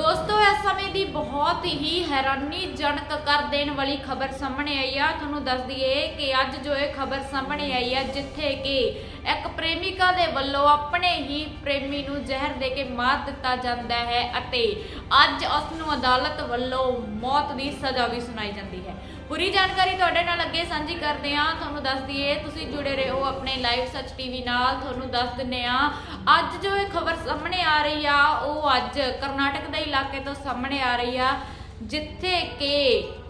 ਦੋਸਤੋ, ਇਸ ਸਮੇਂ ਦੀ ਬਹੁਤ ਹੀ ਹੈਰਾਨੀਜਨਕ ਕਰ ਦੇਣ ਵਾਲੀ ਖਬਰ ਸਾਹਮਣੇ ਆਈ ਆ। ਤੁਹਾਨੂੰ ਦੱਸ ਦਈਏ ਕਿ ਅੱਜ ਜੋ ਇਹ ਖਬਰ ਸਾਹਮਣੇ ਆਈ ਆ, ਜਿੱਥੇ ਕਿ ਇੱਕ ਪ੍ਰੇਮਿਕਾ ਦੇ ਵੱਲੋਂ ਆਪਣੇ ਹੀ ਪ੍ਰੇਮੀ ਨੂੰ ਜ਼ਹਿਰ ਦੇ ਕੇ ਮਾਰ ਦਿੱਤਾ ਜਾਂਦਾ ਹੈ ਅਤੇ ਅੱਜ ਉਸ ਨੂੰ ਅਦਾਲਤ ਵੱਲੋਂ ਮੌਤ ਦੀ ਸਜ਼ਾ ਵੀ ਸੁਣਾਈ ਜਾਂਦੀ ਹੈ। ਪੂਰੀ ਜਾਣਕਾਰੀ ਤੁਹਾਡੇ ਨਾਲ ਅੱਗੇ ਸਾਂਝੀ ਕਰਦੇ ਹਾਂ। ਤੁਹਾਨੂੰ ਦੱਸ ਦਈਏ, ਤੁਸੀਂ ਜੁੜੇ ਰਹੋ ਆਪਣੇ ਲਾਈਵ ਸੱਚ ਟੀਵੀ ਨਾਲ। ਤੁਹਾਨੂੰ ਦੱਸ ਦਿੰਨੇ ਆ ਅੱਜ ਜੋ ਇਹ ਖਬਰ ਸਾਹਮਣੇ ਆ ਰਹੀ ਆ, ਉਹ ਅੱਜ ਕਰਨਾਟਕ ਦੇ ਇਲਾਕੇ ਤੋਂ ਸਾਹਮਣੇ ਆ ਰਹੀ ਆ, ਜਿੱਥੇ ਕਿ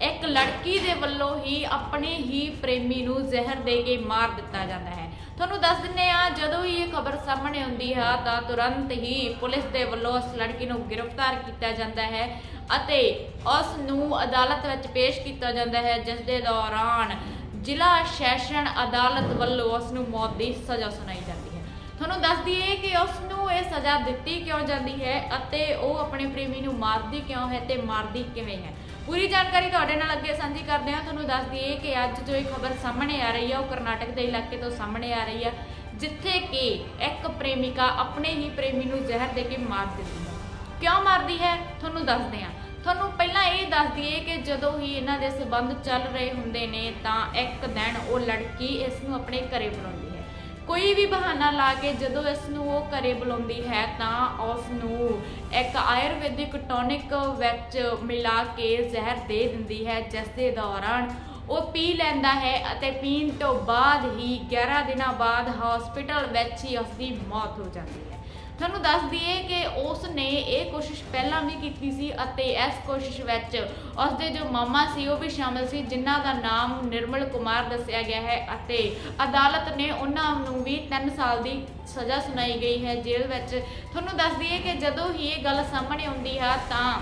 ਇੱਕ ਲੜਕੀ ਦੇ ਵੱਲੋਂ ਹੀ ਆਪਣੇ ਹੀ ਪ੍ਰੇਮੀ ਨੂੰ ਜ਼ਹਿਰ ਦੇ ਕੇ ਮਾਰ ਦਿੱਤਾ ਜਾਂਦਾ ਹੈ। ਤੁਹਾਨੂੰ ਦੱਸ ਦਿੰਨੇ ਆ ਜਦੋਂ ਹੀ ਇਹ ਖਬਰ ਸਾਹਮਣੇ ਆਉਂਦੀ ਹੈ ਤਾਂ ਤੁਰੰਤ ਹੀ ਪੁਲਿਸ ਦੇ ਵੱਲੋਂ ਉਸ ਲੜਕੀ ਨੂੰ ਗ੍ਰਿਫਤਾਰ ਕੀਤਾ ਜਾਂਦਾ ਹੈ। ਅਤੇ ਉਸ ਨੂੰ ਅਦਾਲਤ ਵਿੱਚ ਪੇਸ਼ ਕੀਤਾ ਜਾਂਦਾ ਹੈ, ਜਿਸ ਦੇ ਦੌਰਾਨ ਜ਼ਿਲ੍ਹਾ ਸੈਸ਼ਨ ਅਦਾਲਤ ਵੱਲੋਂ ਉਸ ਨੂੰ ਮੌਤ ਦੀ ਸਜ਼ਾ ਸੁਣਾਈ ਜਾਂਦੀ ਹੈ। ਤੁਹਾਨੂੰ ਦੱਸ ਦਈਏ ਕਿ ਉਸ ਨੂੰ ਇਹ ਸਜ਼ਾ ਦਿੱਤੀ ਕਿਉਂ ਜਾਂਦੀ ਹੈ ਅਤੇ ਉਹ ਆਪਣੇ ਪ੍ਰੇਮੀ ਨੂੰ ਮਾਰਦੀ ਕਿਉਂ ਹੈ ਤੇ ਮਾਰਦੀ ਕਿਵੇਂ ਹੈ? ਪੂਰੀ ਜਾਣਕਾਰੀ ਤੁਹਾਡੇ ਨਾਲ ਅੱਗੇ ਸਾਂਝੀ ਕਰਦੇ ਹਾਂ। ਤੁਹਾਨੂੰ ਦੱਸ ਦਈਏ ਕਿ ਅੱਜ ਜੋ ਇਹ ਖਬਰ ਸਾਹਮਣੇ ਆ ਰਹੀ ਹੈ ਉਹ ਕਰਨਾਟਕ ਦੇ ਇਲਾਕੇ ਤੋਂ ਸਾਹਮਣੇ ਆ ਰਹੀ ਹੈ ਜਿੱਥੇ ਕਿ ਇੱਕ ਪ੍ਰੇਮਿਕਾ ਆਪਣੇ ਹੀ ਪ੍ਰੇਮੀ ਨੂੰ ਜ਼ਹਿਰ ਦੇ ਕੇ ਮਾਰ ਦਿੰਦੀ ਹੈ। ਕਿਉਂ ਮਾਰਦੀ ਹੈ? ਤੁਹਾਨੂੰ ਦੱਸਦੇ ਹਾਂ। ਤੁਹਾਨੂੰ ਪਹਿਲਾਂ ਇਹ ਦੱਸ ਦਈਏ ਕਿ ਜਦੋਂ ਹੀ ਇਹਨਾਂ ਦੇ ਸਬੰਧ ਚੱਲ ਰਹੇ ਹੁੰਦੇ ਨੇ, ਤਾਂ ਇੱਕ ਦਿਨ ਉਹ ਲੜਕੀ ਇਸ ਨੂੰ ਆਪਣੇ ਘਰੇ ਬੁਲਾਉਂਦੀ ਹੈ। ਕੋਈ ਵੀ ਬਹਾਨਾ ਲਾ ਕੇ ਜਦੋਂ ਇਸ ਨੂੰ ਉਹ ਘਰੇ ਬੁਲਾਉਂਦੀ ਹੈ, ਤਾਂ ਉਸ ਨੂੰ ਇੱਕ ਆਯੁਰਵੈਦਿਕ ਟੌਨਿਕ ਵਿੱਚ ਮਿਲਾ ਕੇ ਜ਼ਹਿਰ ਦੇ ਦਿੰਦੀ ਹੈ, ਜਿਸ ਦੇ ਦੌਰਾਨ ਉਹ ਪੀ ਲੈਂਦਾ ਹੈ ਅਤੇ ਪੀਣ ਤੋਂ ਬਾਅਦ ਹੀ 11 ਦਿਨਾਂ ਬਾਅਦ ਹਸਪੀਟਲ ਵਿੱਚ ਹੀ ਉਸ ਦੀ ਮੌਤ ਹੋ ਜਾਂਦੀ ਹੈ। ਤੁਹਾਨੂੰ ਦੱਸ ਦਈਏ ਕਿ ਉਸ ਨੇ ਇਹ ਕੋਸ਼ਿਸ਼ ਪਹਿਲਾਂ ਵੀ ਕੀਤੀ ਸੀ ਅਤੇ ਇਸ ਕੋਸ਼ਿਸ਼ ਵਿੱਚ ਉਸ ਦੇ ਜੋ ਮਾਮਾ ਸੀ, ਉਹ ਵੀ ਸ਼ਾਮਲ ਸੀ, ਜਿਨ੍ਹਾਂ ਦਾ ਨਾਮ ਨਿਰਮਲ ਕੁਮਾਰ ਦੱਸਿਆ ਗਿਆ ਹੈ ਅਤੇ ਅਦਾਲਤ ਨੇ ਉਹਨਾਂ ਨੂੰ ਵੀ 3 ਸਾਲ ਦੀ ਸਜ਼ਾ ਸੁਣਾਈ ਗਈ ਹੈ ਜੇਲ੍ਹ ਵਿੱਚ। ਤੁਹਾਨੂੰ ਦੱਸ ਦਈਏ ਕਿ ਜਦੋਂ ਹੀ ਇਹ ਗੱਲ ਸਾਹਮਣੇ ਆਉਂਦੀ ਹੈ, ਤਾਂ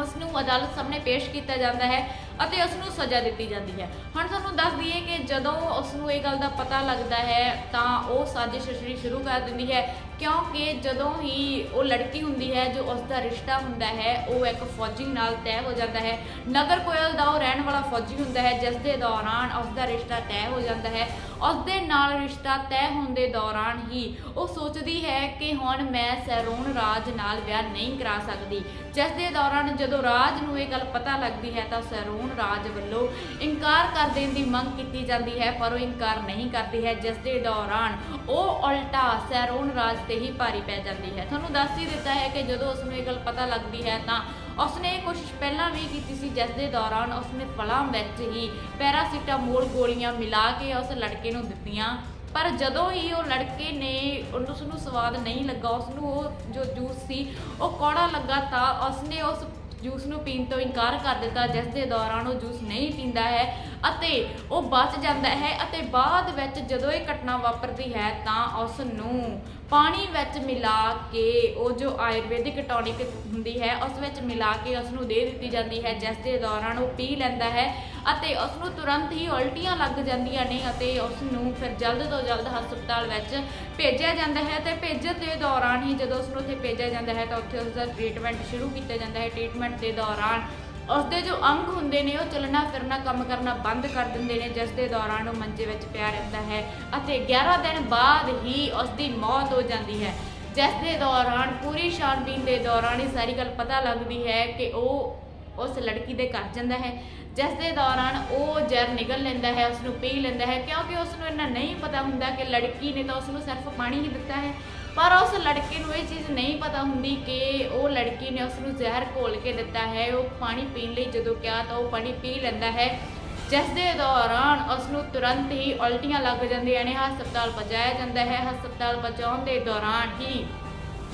ਉਸ ਨੂੰ ਅਦਾਲਤ ਸਾਹਮਣੇ ਪੇਸ਼ ਕੀਤਾ ਜਾਂਦਾ ਹੈ ਅਤੇ ਉਸ ਨੂੰ ਸਜ਼ਾ ਦਿੱਤੀ ਜਾਂਦੀ ਹੈ। ਹੁਣ ਤੁਹਾਨੂੰ ਦੱਸ ਦਈਏ ਕਿ ਜਦੋਂ ਉਸ ਨੂੰ ਇਹ ਗੱਲ ਦਾ ਪਤਾ ਲੱਗਦਾ ਹੈ, ਤਾਂ ਉਹ ਸਾਜ਼ਿਸ਼ ਰਚਣੀ ਸ਼ੁਰੂ ਕਰ ਦਿੰਦੀ ਹੈ। ਕਿਉਂਕਿ ਜਦੋਂ ਹੀ ਉਹ ਲੜਕੀ ਹੁੰਦੀ ਹੈ, ਜੋ ਉਸ ਦਾ ਰਿਸ਼ਤਾ ਹੁੰਦਾ ਹੈ, ਉਹ ਇੱਕ ਫੌਜੀ ਨਾਲ ਤੈਅ ਹੋ ਜਾਂਦਾ ਹੈ। ਨਗਰ ਕੋਇਲ ਦਾ ਉਹ ਰਹਿਣ ਵਾਲਾ ਫੌਜੀ ਹੁੰਦਾ ਹੈ, ਜਿਸ ਦੇ ਦੌਰਾਨ ਉਸ ਦਾ ਰਿਸ਼ਤਾ ਤੈਅ ਹੋ ਜਾਂਦਾ ਹੈ। ਉਸ ਦੇ ਨਾਲ ਰਿਸ਼ਤਾ ਤੈਅ ਹੋਣ ਦੇ ਦੌਰਾਨ ਹੀ ਉਹ ਸੋਚਦੀ ਹੈ ਕਿ ਹੁਣ ਮੈਂ ਸੈਰੋਨ ਰਾਜ ਨਾਲ ਵਿਆਹ ਨਹੀਂ ਕਰਾ ਸਕਦੀ। ਜਿਸ ਦੇ ਦੌਰਾਨ ਜਦੋਂ ਰਾਜ ਨੂੰ ਇਹ ਗੱਲ ਪਤਾ ਲੱਗਦੀ ਹੈ, ਤਾਂ ਸੈਰੋਨ ਰਾਜ ਵੱਲੋਂ ਇਨਕਾਰ ਕਰ ਦੇਣ ਦੀ ਮੰਗ ਕੀਤੀ ਜਾਂਦੀ ਹੈ, ਪਰ ਉਹ ਇਨਕਾਰ ਨਹੀਂ ਕਰਦੀ ਹੈ। ਜਿਸ ਦੇ ਦੌਰਾਨ ਉਹ ਉਲਟਾ ਸੈਰੋਨ ਰਾਜ ਤੇ ਹੀ ਭਾਰੀ ਪੈ ਜਾਂਦੀ ਹੈ। ਤੁਹਾਨੂੰ ਦੱਸ ਹੀ ਦਿੱਤਾ ਹੈ ਕਿ ਜਦੋਂ ਉਸ ਨੂੰ ਇਹ ਗੱਲ ਪਤਾ ਲੱਗਦੀ ਹੈ ਤਾਂ ਉਸਨੇ ਇਹ ਕੋਸ਼ਿਸ਼ ਪਹਿਲਾਂ ਵੀ ਕੀਤੀ ਸੀ, ਜਿਸ ਦੇ ਦੌਰਾਨ ਉਸਨੇ ਫਲਾਂ ਵਿੱਚ ਹੀ ਪੈਰਾਸੀਟਾਮੋਲ ਗੋਲੀਆਂ ਮਿਲਾ ਕੇ ਉਸ ਲੜਕੇ ਨੂੰ ਦਿੱਤੀਆਂ। ਪਰ ਜਦੋਂ ਹੀ ਉਹ ਲੜਕੇ ਨੇ ਉਸ ਨੂੰ ਸਵਾਦ ਨਹੀਂ ਲੱਗਾ ਉਸ ਨੂੰ ਉਹ ਜੋ ਜੂਸ ਸੀ, ਉਹ ਕੌੜਾ ਲੱਗਾ ਤਾਂ ਉਸਨੇ ਉਸ ਜੂਸ ਨੂੰ ਪੀਣ ਤੋਂ ਇਨਕਾਰ ਕਰ ਦਿੱਤਾ, ਜਿਸ ਦੇ ਦੌਰਾਨ ਉਹ ਜੂਸ ਨਹੀਂ ਪੀਂਦਾ ਹੈ ਅਤੇ ਉਹ ਬਚ ਜਾਂਦਾ ਹੈ ਅਤੇ ਬਾਅਦ ਵਿੱਚ ਜਦੋਂ ਇਹ ਘਟਨਾ ਵਾਪਰਦੀ ਹੈ ਤਾਂ ਉਸ ਨੂੰ ਪਾਣੀ ਵਿੱਚ ਮਿਲਾ ਕੇ ਉਹ ਜੋ ਆਯੁਰਵੈਦਿਕ ਟੌਨਿਕ ਹੁੰਦੀ ਹੈ, ਉਸ ਵਿੱਚ ਮਿਲਾ ਕੇ ਉਸ ਨੂੰ ਦੇ ਦਿੱਤੀ ਜਾਂਦੀ ਹੈ, ਜਿਸ ਦੇ ਦੌਰਾਨ ਉਹ ਪੀ ਲੈਂਦਾ ਹੈ ਅਤੇ ਉਸ ਨੂੰ ਤੁਰੰਤ ਹੀ ਉਲਟੀਆਂ ਲੱਗ ਜਾਂਦੀਆਂ ਨੇ ਅਤੇ ਉਸ ਨੂੰ ਫਿਰ ਜਲਦ ਤੋਂ ਜਲਦ ਹਸਪਤਾਲ ਵਿੱਚ ਭੇਜਿਆ ਜਾਂਦਾ ਹੈ ਤੇ ਭੇਜਣ ਦੇ ਦੌਰਾਨ ਹੀ ਜਦੋਂ ਉਸ ਨੂੰ ਉੱਥੇ ਭੇਜਿਆ ਜਾਂਦਾ ਹੈ ਤਾਂ ਉੱਥੇ ਉਸ ਦਾ ਟ੍ਰੀਟਮੈਂਟ ਸ਼ੁਰੂ ਕੀਤਾ ਜਾਂਦਾ ਹੈ। ਟ੍ਰੀਟਮੈਂਟ ਦੇ ਦੌਰਾਨ ਉਸ ਦੇ ਜੋ ਅੰਗ ਹੁੰਦੇ ਨੇ, ਉਹ ਚੱਲਣਾ ਫਿਰਨਾ, ਕੰਮ ਕਰਨਾ ਬੰਦ ਕਰ ਦਿੰਦੇ ਨੇ, ਜਿਸ ਦੇ ਦੌਰਾਨ ਉਹ ਮੰਜੇ ਵਿੱਚ ਪਿਆ ਰਹਿੰਦਾ ਹੈ ਅਤੇ 11 ਦਿਨ ਬਾਅਦ ਹੀ ਉਸ ਦੀ ਮੌਤ ਹੋ ਜਾਂਦੀ ਹੈ। ਜਿਸ ਦੇ ਦੌਰਾਨ, ਪੂਰੀ ਛਾਣਬੀਨ ਦੇ ਦੌਰਾਨ ਇਹ ਸਾਰੀ ਗੱਲ ਪਤਾ ਲੱਗਦੀ ਹੈ ਕਿ ਉਹ ਉਸ ਲੜਕੀ ਦੇ ਘਰ ਜਾਂਦਾ ਹੈ। ਜਿਸ ਦੇ ਦੌਰਾਨ ਉਹ ਜ਼ਹਿਰ ਨਿਗਲ ਲੈਂਦਾ ਹੈ ਉਸ ਨੂੰ ਪੀ ਲੈਂਦਾ ਹੈ, ਕਿਉਂਕਿ ਉਸ ਨੂੰ ਇੰਨਾ ਨਹੀਂ ਪਤਾ ਹੁੰਦਾ ਕਿ ਲੜਕੀ ਨੇ ਤਾਂ ਉਸ ਨੂੰ ਸਿਰਫ ਪਾਣੀ ਹੀ ਦਿੱਤਾ ਹੈ। ਪਰ ਉਸ ਲੜਕੇ ਨੂੰ ਇਹ ਚੀਜ਼ ਨਹੀਂ ਪਤਾ ਹੁੰਦੀ ਕਿ ਉਹ ਲੜਕੀ ਨੇ ਉਸ ਨੂੰ ਜ਼ਹਿਰ ਘੋਲ ਕੇ ਦਿੱਤਾ ਹੈ, ਉਹ ਪਾਣੀ ਪੀਣ ਲਈ ਜਦੋਂ ਕਿਹਾ ਤਾਂ ਉਹ ਪਾਣੀ ਪੀ ਲੈਂਦਾ ਹੈ। ਜਿਸ ਦੇ ਦੌਰਾਨ ਉਸ ਨੂੰ ਤੁਰੰਤ ਹੀ ਉਲਟੀਆਂ ਲੱਗ ਜਾਂਦੀਆਂ ਨੇ, ਹਸਪਤਾਲ ਪਹੁੰਚਾਇਆ ਜਾਂਦਾ ਹੈ। ਹਸਪਤਾਲ ਪਹੁੰਚਾਉਣ ਦੇ ਦੌਰਾਨ ਹੀ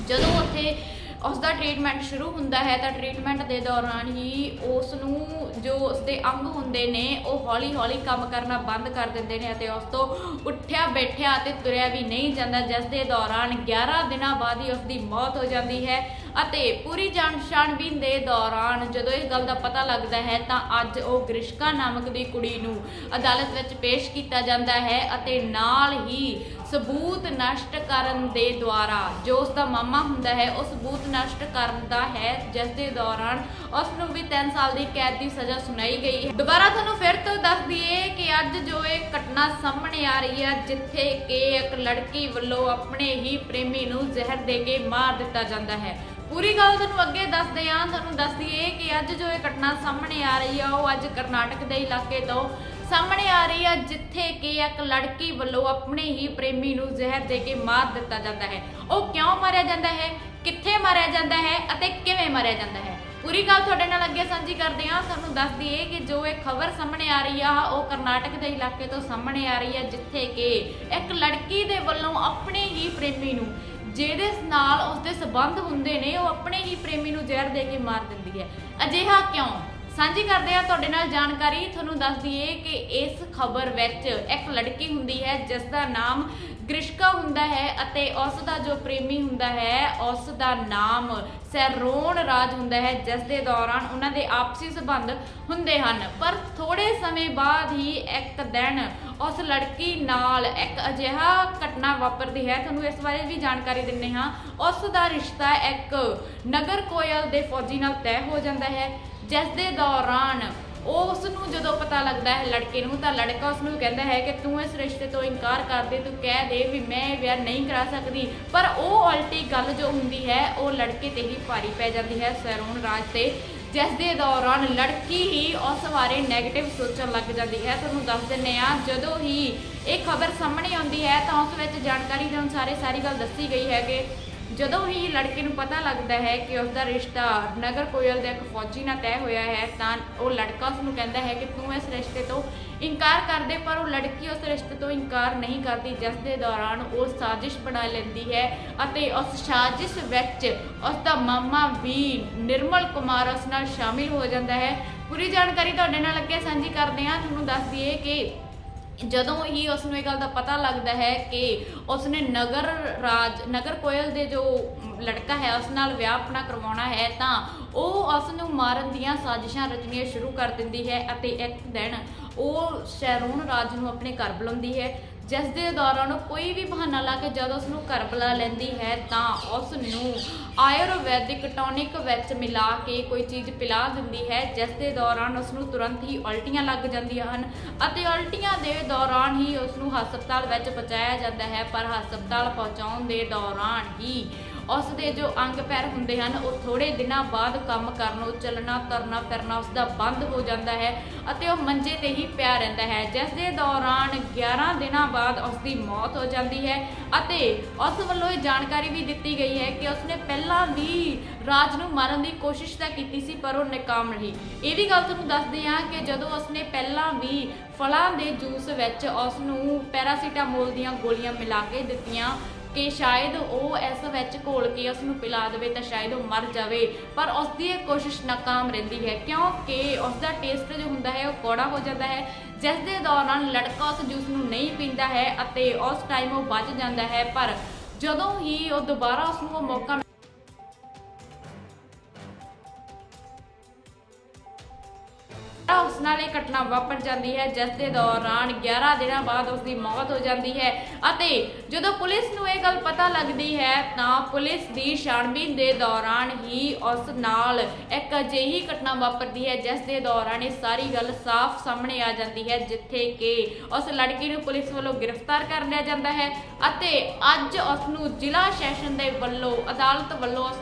ਜਦੋਂ ਉੱਥੇ ਉਸ ਦਾ ਟ੍ਰੀਟਮੈਂਟ ਸ਼ੁਰੂ ਹੁੰਦਾ ਹੈ, ਤਾਂ ਟ੍ਰੀਟਮੈਂਟ ਦੇ ਦੌਰਾਨ ਹੀ ਉਸ ਨੂੰ ਜੋ ਉਸ ਦੇ ਅੰਗ ਹੁੰਦੇ ਨੇ, ਉਹ ਹੌਲੀ-ਹੌਲੀ ਕੰਮ ਕਰਨਾ ਬੰਦ ਕਰ ਦਿੰਦੇ ਨੇ ਅਤੇ ਉਸ ਤੋਂ ਉੱਠਿਆ, ਬੈਠਿਆ ਅਤੇ ਤੁਰਿਆ ਵੀ ਨਹੀਂ ਜਾਂਦਾ, ਜਿਸ ਦੇ ਦੌਰਾਨ 11 ਦਿਨਾਂ ਬਾਅਦ ਹੀ ਉਸ ਦੀ ਮੌਤ ਹੋ ਜਾਂਦੀ ਹੈ। ਅਤੇ ਪੂਰੀ ਜਾਣ ਛਾਣਬੀਨ ਦੇ ਦੌਰਾਨ ਜਦੋਂ ਇਸ ਗੱਲ ਦਾ ਪਤਾ ਲੱਗਦਾ ਹੈ ਤਾਂ ਅੱਜ ਉਹ ਗ੍ਰਿਸ਼ਕਾ ਨਾਮਕ ਦੀ ਕੁੜੀ ਨੂੰ ਅਦਾਲਤ ਵਿੱਚ ਪੇਸ਼ ਕੀਤਾ ਜਾਂਦਾ ਹੈ ਅਤੇ ਨਾਲ ਹੀ ਸਬੂਤ ਨਸ਼ਟ ਕਰਨ ਦੇ ਦੁਆਰਾ ਜੋ ਉਸ ਦਾ ਮਾਮਾ ਹੁੰਦਾ ਹੈ, ਉਹ ਸਬੂਤ ਨਸ਼ਟ ਕਰਦਾ ਹੈ, ਜਿਸ ਦੇ ਦੌਰਾਨ ਉਸ ਨੂੰ ਵੀ 3 ਸਾਲ ਦੀ ਕੈਦ ਦੀ ਸਜ਼ਾ ਸੁਣਾਈ ਗਈ ਹੈ। ਦੁਬਾਰਾ ਤੁਹਾਨੂੰ ਫਿਰ ਤੋਂ ਦੱਸ ਦਈਏ ਕਿ ਅੱਜ ਜੋ ਇਹ ਘਟਨਾ ਸਾਹਮਣੇ ਆ ਰਹੀ ਹੈ, ਜਿੱਥੇ ਕਿ ਇੱਕ ਲੜਕੀ ਵੱਲੋਂ ਆਪਣੇ ਹੀ ਪ੍ਰੇਮੀ ਨੂੰ ਜ਼ਹਿਰ ਦੇ ਕੇ ਮਾਰ ਦਿੱਤਾ ਜਾਂਦਾ ਹੈ। ਪੂਰੀ ਗੱਲ ਤੁਹਾਨੂੰ ਅੱਗੇ ਦੱਸਦੇ ਹਾਂ ਦੱਸ ਦਈਏ ਕਿ ਅੱਜ ਜੋ ਇਹ ਘਟਨਾ ਸਾਹਮਣੇ ਆ ਰਹੀ ਆ, ਉਹ ਅੱਜ ਕਰਨਾਟਕ ਦੇ ਇਲਾਕੇ ਤੋਂ ਸਾਹਮਣੇ ਆ ਰਹੀ ਆ, ਜਿੱਥੇ ਕਿ ਇੱਕ ਲੜਕੀ ਵੱਲੋਂ ਆਪਣੇ ਹੀ ਪ੍ਰੇਮੀ ਨੂੰ ਜ਼ਹਿਰ ਦੇ ਕੇ ਮਾਰ ਦਿੱਤਾ ਜਾਂਦਾ ਹੈ। ਉਹ ਕਿਉਂ ਮਾਰਿਆ ਜਾਂਦਾ ਹੈ? ਕਿੱਥੇ ਮਾਰਿਆ ਜਾਂਦਾ ਹੈ ਅਤੇ ਕਿਵੇਂ ਮਾਰਿਆ ਜਾਂਦਾ ਹੈ? ਪੂਰੀ ਗੱਲ ਤੁਹਾਡੇ ਨਾਲ ਅੱਗੇ ਸਾਂਝੀ ਕਰਦੇ ਹਾਂ ਤੁਹਾਨੂੰ ਦੱਸ ਦਈਏ ਕਿ ਜੋ ਇਹ ਖਬਰ ਸਾਹਮਣੇ ਆ ਰਹੀ ਆ, ਉਹ ਕਰਨਾਟਕ ਦੇ ਇਲਾਕੇ ਤੋਂ ਸਾਹਮਣੇ ਆ ਰਹੀ ਆ, ਜਿੱਥੇ ਕਿ ਇੱਕ ਲੜਕੀ ਦੇ ਵੱਲੋਂ ਆਪਣੇ ਹੀ ਪ੍ਰੇਮੀ ਨੂੰ ਜਿਹਦੇ ਨਾਲ ਉਸਦੇ ਸਬੰਧ ਹੁੰਦੇ ਨੇ, ਉਹ ਆਪਣੇ ਹੀ ਪ੍ਰੇਮੀ ਨੂੰ ਜ਼ਹਿਰ ਦੇ ਕੇ ਮਾਰ ਦਿੰਦੀ ਹੈ। ਅਜਿਹਾ ਕਿਉਂ? ਸਾਂਝੀ ਕਰਦੇ ਆ ਤੁਹਾਡੇ ਨਾਲ ਜਾਣਕਾਰੀ, ਤੁਹਾਨੂੰ ਦੱਸ ਦਈਏ ਕਿ ਇਸ ਖਬਰ ਵਿੱਚ ਇੱਕ ਲੜਕੀ ਹੁੰਦੀ ਹੈ ਜਿਸ ਦਾ ਨਾਮ ਗ੍ਰਿਸ਼ਕਾ ਹੁੰਦਾ ਹੈ ਅਤੇ ਉਸ ਦਾ ਜੋ ਪ੍ਰੇਮੀ ਹੁੰਦਾ ਹੈ, ਉਸ ਦਾ ਨਾਮ ਸੈਰੋਨ ਰਾਜ ਹੁੰਦਾ ਹੈ, ਜਿਸ ਦੇ ਦੌਰਾਨ ਉਹਨਾਂ ਦੇ ਆਪਸੀ ਸੰਬੰਧ ਹੁੰਦੇ ਹਨ। ਪਰ ਥੋੜੇ ਸਮੇਂ ਬਾਅਦ ਹੀ ਇੱਕ ਦਿਨ ਉਸ ਲੜਕੀ ਨਾਲ ਇੱਕ ਅਜਿਹਾ ਘਟਨਾ ਵਾਪਰਦੀ ਹੈ। ਤੁਹਾਨੂੰ ਇਸ ਬਾਰੇ ਵੀ ਜਾਣਕਾਰੀ ਦਿੰਨੇ ਹਾਂ। ਉਸ ਦਾ ਰਿਸ਼ਤਾ ਇੱਕ ਨਗਰ ਕੋਇਲ ਦੇ ਫੌਜੀ ਨਾਲ ਤੈਅ ਹੋ ਜਾਂਦਾ ਹੈ, ਜਿਸ ਦੇ ਦੌਰਾਨ ਉਸ ਨੂੰ ਜਦੋਂ ਪਤਾ ਲੱਗਦਾ ਹੈ ਲੜਕੇ ਨੂੰ, ਤਾਂ ਲੜਕਾ ਉਸ ਨੂੰ ਕਹਿੰਦਾ ਹੈ ਕਿ ਤੂੰ ਇਸ ਰਿਸ਼ਤੇ ਤੋਂ ਇਨਕਾਰ ਕਰ ਦੇ, ਤੂੰ ਕਹਿ ਦੇ ਵੀ ਮੈਂ ਇਹ ਵਿਆਹ ਨਹੀਂ ਕਰਾ ਸਕਦੀ। ਪਰ ਉਹ ਉਲਟੀ ਗੱਲ ਜੋ ਹੁੰਦੀ ਹੈ, ਉਹ ਲੜਕੇ ਤੇ ਹੀ ਭਾਰੀ ਪੈ ਜਾਂਦੀ ਹੈ ਸੈਰੋਨ ਰਾਜ ਤੇ, ਜਿਸ ਦੇ ਦੌਰਾਨ ਲੜਕੀ ਹੀ ਉਸ ਬਾਰੇ 네ਗੇਟਿਵ ਸੋਚਣ ਲੱਗ ਜਾਂਦੀ ਹੈ। ਤੁਹਾਨੂੰ ਦੱਸ ਦਿੰਨੇ ਆ ਜਦੋਂ ਹੀ ਇਹ ਖਬਰ ਸਾਹਮਣੇ ਆਉਂਦੀ ਹੈ, ਤਾਂ ਉਸ ਵਿੱਚ ਜਾਣਕਾਰੀ ਦੇ ਅਨੁਸਾਰ ਸਾਰੀ ਗੱਲ ਦੱਸੀ ਗਈ ਹੈ ਕਿ ਜਦੋਂ ਹੀ ਲੜਕੇ ਨੂੰ ਪਤਾ ਲੱਗਦਾ ਹੈ ਕਿ ਉਸ ਦਾ ਰਿਸ਼ਤਾ ਨਗਰ ਕੋਇਲ ਦੇ ਇੱਕ ਫੌਜੀ ਨਾਲ ਤੈਅ ਹੋਇਆ ਹੈ, ਤਾਂ ਉਹ ਲੜਕਾ ਉਸ ਨੂੰ ਕਹਿੰਦਾ ਹੈ ਕਿ ਤੂੰ ਇਸ ਰਿਸ਼ਤੇ ਤੋਂ ਇਨਕਾਰ ਕਰ ਦੇ ਪਰ ਉਹ ਲੜਕੀ ਉਸ ਰਿਸ਼ਤੇ ਤੋਂ ਇਨਕਾਰ ਨਹੀਂ ਕਰਦੀ, ਜਿਸ ਦੇ ਦੌਰਾਨ ਉਹ ਸਾਜ਼ਿਸ਼ ਬਣਾ ਲੈਂਦੀ ਹੈ ਅਤੇ ਉਸ ਸਾਜ਼ਿਸ਼ ਵਿੱਚ ਉਸ ਦਾ ਮਾਮਾ ਵੀ ਨਿਰਮਲ ਕੁਮਾਰ ਉਸ ਨਾਲ ਸ਼ਾਮਿਲ ਹੋ ਜਾਂਦਾ ਹੈ। ਪੂਰੀ ਜਾਣਕਾਰੀ ਤੁਹਾਡੇ ਨਾਲ ਅੱਗੇ ਸਾਂਝੀ ਕਰਦੇ ਹਾਂ। ਤੁਹਾਨੂੰ ਦੱਸ ਦਈਏ ਕਿ ਜਦੋਂ ਹੀ ਉਸ ਨੂੰ ਇਹ ਗੱਲ ਦਾ ਪਤਾ ਲੱਗਦਾ ਹੈ ਕਿ ਉਸਨੇ ਨਗਰ ਰਾਜ, ਨਗਰ ਕੋਇਲ ਦੇ ਜੋ ਲੜਕਾ ਹੈ, ਉਸ ਨਾਲ ਵਿਆਹ ਆਪਣਾ ਕਰਵਾਉਣਾ ਹੈ, ਤਾਂ ਉਹ ਉਸ ਨੂੰ ਮਾਰਨ ਦੀਆਂ ਸਾਜ਼ਿਸ਼ਾਂ ਰਚਣੀਆਂ ਸ਼ੁਰੂ ਕਰ ਦਿੰਦੀ ਹੈ ਅਤੇ ਇੱਕ ਦਿਨ ਉਹ ਸ਼ੈਰੋਨ ਰਾਜ ਨੂੰ ਆਪਣੇ ਘਰ ਬੁਲਾਉਂਦੀ ਹੈ। ਜਿਸ ਦੇ ਦੌਰਾਨ ਉਹ ਕੋਈ ਵੀ ਬਹਾਨਾ ਲਾ ਕੇ ਜਦ ਉਸ ਨੂੰ ਘਰ ਬੁਲਾ ਲੈਂਦੀ ਹੈ ਤਾਂ ਉਸ ਨੂੰ ਆਯੁਰਵੈਦਿਕ ਟੌਨਿਕ ਵਿੱਚ ਮਿਲਾ ਕੇ ਕੋਈ ਚੀਜ਼ ਪਿਲਾ ਦਿੰਦੀ ਹੈ, ਜਿਸ ਦੇ ਦੌਰਾਨ ਉਸ ਨੂੰ ਤੁਰੰਤ ਹੀ ਉਲਟੀਆਂ ਲੱਗ ਜਾਂਦੀਆਂ ਹਨ ਅਤੇ ਉਲਟੀਆਂ ਦੇ ਦੌਰਾਨ ਹੀ ਉਸ ਨੂੰ ਹਸਪਤਾਲ ਵਿੱਚ ਪਹੁੰਚਾਇਆ ਜਾਂਦਾ ਹੈ, ਪਰ ਹਸਪਤਾਲ ਪਹੁੰਚਾਉਣ ਦੇ ਦੌਰਾਨ ਹੀ ਉਸ ਦੇ ਜੋ ਅੰਗ ਪੈਰ ਹੁੰਦੇ ਹਨ, ਉਹ ਥੋੜੇ ਦਿਨਾਂ ਬਾਅਦ ਕੰਮ ਕਰਨੋਂ ਚੱਲਣਾ, ਤੁਰਨਾ, ਫਿਰਨਾ ਉਸ ਦਾ ਬੰਦ ਹੋ ਜਾਂਦਾ ਹੈ ਅਤੇ ਉਹ ਮੰਜੇ ਤੇ ਹੀ ਪਿਆ ਰਹਿੰਦਾ ਹੈ। ਜਿਸ ਦੇ ਦੌਰਾਨ 11 ਦਿਨਾਂ ਬਾਅਦ ਉਸ ਦੀ ਮੌਤ ਹੋ ਜਾਂਦੀ ਹੈ ਅਤੇ ਉਸ ਵੱਲੋਂ ਇਹ ਜਾਣਕਾਰੀ ਵੀ ਦਿੱਤੀ ਗਈ ਹੈ ਕਿ ਉਸਨੇ ਪਹਿਲਾਂ ਵੀ ਰਾਜ ਨੂੰ ਮਾਰਨ ਦੀ ਕੋਸ਼ਿਸ਼ ਤਾਂ ਕੀਤੀ ਸੀ, ਪਰ ਉਹ ਨਾਕਾਮ ਰਹੀ। ਇਹ ਵੀ ਗੱਲ ਤੁਹਾਨੂੰ ਦੱਸਦੇ ਹਾਂ ਕਿ ਜਦੋਂ ਉਸਨੇ ਪਹਿਲਾਂ ਵੀ ਫਲਾਂ ਦੇ ਜੂਸ ਵਿੱਚ ਉਸ ਨੂੰ ਪੈਰਾਸੀਟਾਮੋਲ ਦੀਆਂ ਗੋਲੀਆਂ ਮਿਲਾ ਕੇ ਦਿੱਤੀਆਂ ਕਿ ਸ਼ਾਇਦ ਉਹ ਇਸ ਵਿੱਚ ਘੋਲ ਕੇ ਉਸ ਨੂੰ ਪਿਲਾ ਦੇਵੇ ਤਾਂ ਸ਼ਾਇਦ ਉਹ ਮਰ ਜਾਵੇ, ਪਰ ਉਸ ਦੀ ਇਹ ਕੋਸ਼ਿਸ਼ ਨਾਕਾਮ ਰਹਿੰਦੀ ਹੈ, ਕਿਉਂਕਿ ਉਸ ਦਾ ਟੇਸਟ ਜੋ ਹੁੰਦਾ ਹੈ ਉਹ ਕੌੜਾ ਹੋ ਜਾਂਦਾ ਹੈ ਜਿਸ ਦੇ ਦੌਰਾਨ ਲੜਕਾ ਉਸ ਜੂਸ ਨੂੰ ਨਹੀਂ ਪੀਂਦਾ ਹੈ ਅਤੇ ਉਸ ਟਾਈਮ ਉਹ ਬਚ ਜਾਂਦਾ ਹੈ, ਪਰ ਜਦੋਂ ਹੀ ਉਹ ਦੁਬਾਰਾ ਉਸ ਨੂੰ ਉਹ ਮੌਕਾ ਉਸ ਨਾਲ ਇਹ ਘਟਨਾ ਵਾਪਰ ਜਾਂਦੀ ਹੈ, ਜਿਸ ਦੇ ਦੌਰਾਨ 11 ਦਿਨਾਂ ਬਾਅਦ ਉਸ ਦੀ ਮੌਤ ਹੋ ਜਾਂਦੀ ਹੈ। ਅਤੇ ਜਦੋਂ ਪੁਲਿਸ ਨੂੰ ਇਹ ਗੱਲ ਪਤਾ ਲੱਗਦੀ ਹੈ, ਤਾਂ ਪੁਲਿਸ ਦੀ ਛਾਣਬੀਨ ਦੇ ਦੌਰਾਨ ਹੀ ਉਸ ਨਾਲ ਇੱਕ ਅਜਿਹੀ ਘਟਨਾ ਵਾਪਰਦੀ ਹੈ, ਜਿਸ ਦੇ ਦੌਰਾਨ ਇਹ ਸਾਰੀ ਗੱਲ ਸਾਫ਼ ਸਾਹਮਣੇ ਆ ਜਾਂਦੀ ਹੈ, ਜਿੱਥੇ ਕਿ ਉਸ ਲੜਕੀ ਨੂੰ ਪੁਲਿਸ ਵੱਲੋਂ ਗ੍ਰਿਫਤਾਰ ਕਰ ਲਿਆ ਜਾਂਦਾ ਹੈ। ਅਤੇ ਅੱਜ ਉਸ ਨੂੰ ਜ਼ਿਲ੍ਹਾ ਸੈਸ਼ਨ ਦੇ ਵੱਲੋਂ ਅਦਾਲਤ ਵੱਲੋਂ ਉਸ